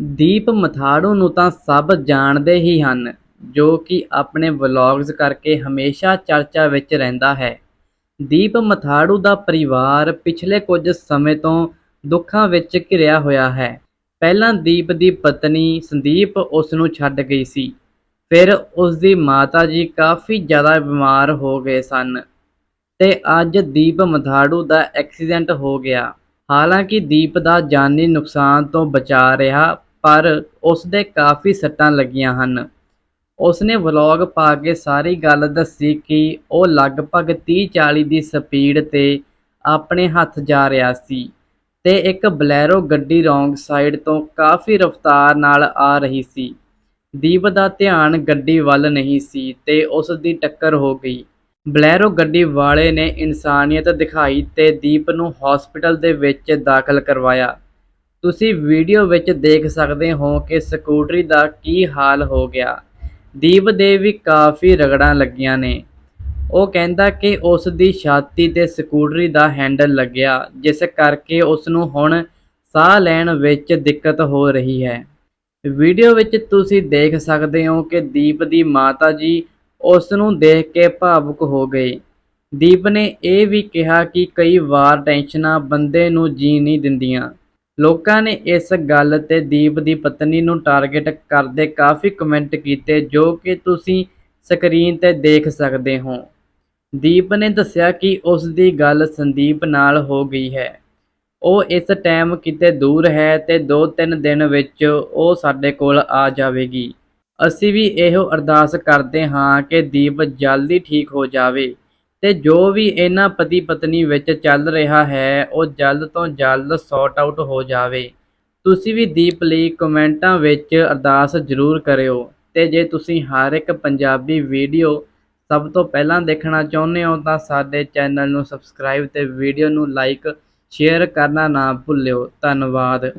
ਦੀਪ ਮਥਾੜੂ ਨੂੰ ਤਾਂ ਸਭ ਜਾਣਦੇ ਹੀ ਹਨ, ਜੋ ਕਿ ਆਪਣੇ ਵਲੌਗਸ ਕਰਕੇ ਹਮੇਸ਼ਾ ਚਰਚਾ ਵਿੱਚ ਰਹਿੰਦਾ ਹੈ। ਦੀਪ ਮਥਾੜੂ ਦਾ ਪਰਿਵਾਰ ਪਿਛਲੇ ਕੁਝ ਸਮੇਂ ਤੋਂ ਦੁੱਖਾਂ ਵਿੱਚ ਘਿਰਿਆ ਹੋਇਆ ਹੈ। ਪਹਿਲਾਂ ਦੀਪ ਦੀ ਪਤਨੀ ਸੰਦੀਪ ਉਸ ਨੂੰ ਛੱਡ ਗਈ ਸੀ। ਫਿਰ ਉਸ ਦੀ ਮਾਤਾ ਜੀ ਕਾਫੀ ਜ਼ਿਆਦਾ ਬਿਮਾਰ ਹੋ ਗਏ ਸਨ ਤੇ ਅੱਜ ਦੀਪ ਮਥਾੜੂ ਦਾ ਐਕਸੀਡੈਂਟ ਹੋ ਗਿਆ। ਹਾਲਾਂਕਿ ਦੀਪ ਦਾ ਜਾਨੀ ਨੁਕਸਾਨ ਤੋਂ ਬਚਾ ਰਿਹਾ ਪਰ ਉਸ ਦੇ ਕਾਫੀ ਸੱਟਾਂ ਲੱਗੀਆਂ ਹਨ। ਉਸ ਨੇ ਵਲੌਗ ਪਾ ਕੇ ਸਾਰੀ ਗੱਲ ਦੱਸੀ ਕਿ ਉਹ ਲਗਭਗ 30-40 ਦੀ ਸਪੀਡ ਤੇ ਆਪਣੇ ਹੱਥ ਜਾ ਰਿਹਾ ਸੀ ਤੇ ਇੱਕ ਬਲੈਰੋ ਗੱਡੀ ਰੋਂਗ ਸਾਈਡ ਤੋਂ ਕਾਫੀ ਰਫ਼ਤਾਰ ਨਾਲ ਆ ਰਹੀ ਸੀ। ਦੀਪ ਦਾ ਧਿਆਨ ਗੱਡੀ ਵੱਲ ਨਹੀਂ ਸੀ ਤੇ ਉਸ ਦੀ ਟੱਕਰ ਹੋ ਗਈ। ਬਲੈਰੋ ਗੱਡੀ ਵਾਲੇ ਨੇ ਇਨਸਾਨੀਅਤ ਦਿਖਾਈ ਤੇ ਦੀਪ ਨੂੰ ਹਸਪੀਟਲ ਦੇ ਵਿੱਚ ਦਾਖਲ ਕਰਵਾਇਆ। ਤੁਸੀਂ ਵੀਡੀਓ ਵਿੱਚ ਦੇਖ ਸਕਦੇ ਹੋ ਕਿ ਸਕੂਟਰੀ ਦਾ ਕੀ ਹਾਲ ਹੋ ਗਿਆ। ਦੀਪ ਦੇ ਵੀ ਕਾਫੀ ਰਗੜਾਂ ਲੱਗੀਆਂ ਨੇ। ਉਹ ਕਹਿੰਦਾ ਕਿ ਉਸ ਦੀ ਛਾਤੀ ਤੇ ਸਕੂਟਰੀ ਦਾ ਹੈਂਡਲ ਲੱਗਿਆ, ਜਿਸ ਕਰਕੇ ਉਸ ਨੂੰ ਹੁਣ ਸਾਹ ਲੈਣ ਵਿੱਚ ਦਿੱਕਤ ਹੋ ਰਹੀ ਹੈ। ਵੀਡੀਓ ਵਿੱਚ ਤੁਸੀਂ ਦੇਖ ਸਕਦੇ ਹੋ ਕਿ ਦੀਪ ਦੀ ਮਾਤਾ ਜੀ ਉਸ ਨੂੰ ਦੇਖ ਕੇ ਭਾਵੁਕ ਹੋ ਗਏ। ਦੀਪ ਨੇ ਇਹ ਵੀ ਕਿਹਾ ਕਿ ਕਈ ਵਾਰ ਟੈਨਸ਼ਨਾਂ ਬੰਦੇ ਨੂੰ ਜੀ ਨਹੀਂ ਦਿੰਦੀਆਂ। ਲੋਕਾਂ ਨੇ ਇਸ ਗੱਲ ਤੇ ਦੀਪ ਦੀ ਪਤਨੀ ਨੂੰ ਟਾਰਗੇਟ ਕਰਦੇ ਕਾਫੀ ਕਮੈਂਟ ਕੀਤੇ, ਜੋ ਕਿ ਤੁਸੀਂ ਸਕਰੀਨ ਤੇ ਦੇਖ ਸਕਦੇ ਹੋ। ਦੀਪ ਨੇ ਦੱਸਿਆ ਕਿ ਉਸ ਦੀ ਗੱਲ ਸੰਦੀਪ ਨਾਲ ਹੋ ਗਈ ਹੈ। ਉਹ ਇਸ ਟਾਈਮ ਕਿਤੇ ਦੂਰ ਹੈ ਤੇ 2-3 ਦਿਨ ਵਿੱਚ ਉਹ ਸਾਡੇ ਕੋਲ ਆ ਜਾਵੇਗੀ। ਅਸੀਂ ਵੀ ਇਹੋ ਅਰਦਾਸ ਕਰਦੇ ਹਾਂ ਕਿ ਦੀਪ ਜਲਦੀ ਠੀਕ ਹੋ ਜਾਵੇ। ਤੇ ਜੋ ਵੀ ਇਹਨਾਂ ਪਤੀ ਪਤਨੀ ਵਿੱਚ ਚੱਲ ਰਿਹਾ ਹੈ, ਉਹ ਜਲਦ ਤੋਂ ਜਲਦ ਸੌਟ ਆਊਟ ਹੋ ਜਾਵੇ। ਤੁਸੀਂ ਵੀ ਦੀਪ ਲਈ ਕਮੈਂਟਾਂ ਵਿੱਚ ਅਰਦਾਸ ਜ਼ਰੂਰ ਕਰਿਓ। ਤੇ ਜੇ ਤੁਸੀਂ ਹਰ ਇੱਕ ਪੰਜਾਬੀ ਵੀਡੀਓ ਸਭ ਤੋਂ ਪਹਿਲਾਂ ਦੇਖਣਾ ਚਾਹੁੰਦੇ ਹੋ, ਤਾਂ ਸਾਡੇ ਚੈਨਲ ਨੂੰ ਸਬਸਕ੍ਰਾਈਬ ਤੇ ਵੀਡੀਓ ਨੂੰ ਲਾਈਕ ਸ਼ੇਅਰ ਕਰਨਾ ਨਾ ਭੁੱਲਿਓ। ਧੰਨਵਾਦ।